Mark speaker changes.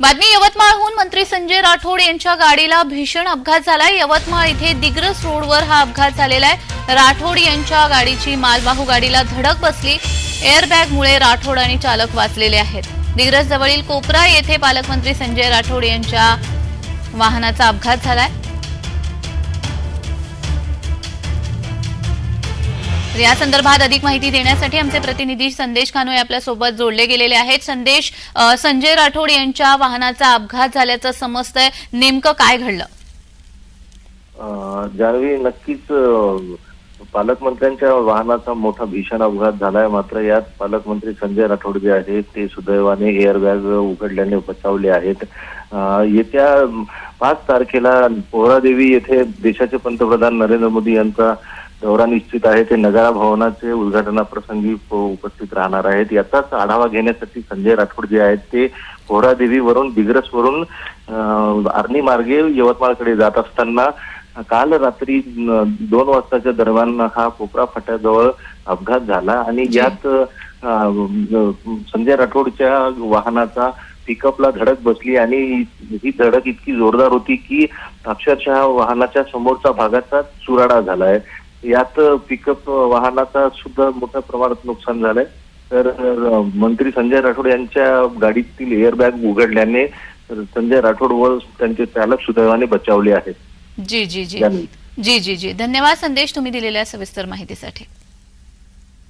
Speaker 1: बातमी यवतमाळहून मंत्री संजय राठोड यांच्या गाडीला भीषण अपघात झालाय. यवतमाळ इथे दिग्रस रोडवर हा अपघात झालेला आहे. राठोड यांच्या गाडीची मालवाहू गाडीला धडक बसली. एअरबॅगमुळे राठोड आणि चालक वाचलेले आहेत. दिग्रस जवळील कोपरा येथे पालकमंत्री संजय राठोड यांच्या वाहनाचा अपघात झालाय. या संदर्भात अधिक माहिती देण्यासाठी आमचे प्रतिनिधी संदेश खानोय आपल्यासोबत जोडले गेलेले आहेत. संदेश संजय राठोड यांच्या वाहनाचा अपघात झाल्याचं समजतंय. नेमकं काय घडलं?
Speaker 2: ज्यावेळी नक्कीच पालकमंत्र्यांच्या वाहनाचा मोठा भीषण अपघात झालाय मात्र यात पालकमंत्री संजय राठोड जे आहेत ते सुदैवाने एअरबॅग उघडल्याने बचावले आहेत. येत्या पाच तारखेला पोहरादेवी येथे देशाचे पंतप्रधान नरेंद्र मोदी यांचा दौरा निश्चित आहे ते नगारा भवनाचे उद्घाटनाप्रसंगी उपस्थित राहणार आहेत याचाच आढावा घेण्यासाठी संजय राठोड जे आहेत ते पोहरादेवीवरून दिग्रसवरून आर्णी मार्गे यवतमाळकडे जात असताना काल रात्री दोन वाजताच्या दरम्यान हा कोपरा फाट्याजवळ अपघात झाला आणि. यात संजय राठोडच्या वाहनाचा पिकअपला धडक बसली आणि ही धडक इतकी जोरदार होती की अक्षरशः वाहनाच्या समोरचा भागाचा चुराडा झालाय यात पिकअप वाहनाचा सुद्धा मोठ्या प्रमाणात नुकसान झालंय. तर मंत्री संजय राठोड यांच्या गाडीतील एअरबॅग उघडल्याने संजय राठोड व त्यांचे चालक सुदैवाने बचावले आहेत.
Speaker 1: जी जी जी. जी जी जी. धन्यवाद संदेश तुम्ही दिलेल्या सविस्तर माहितीसाठी.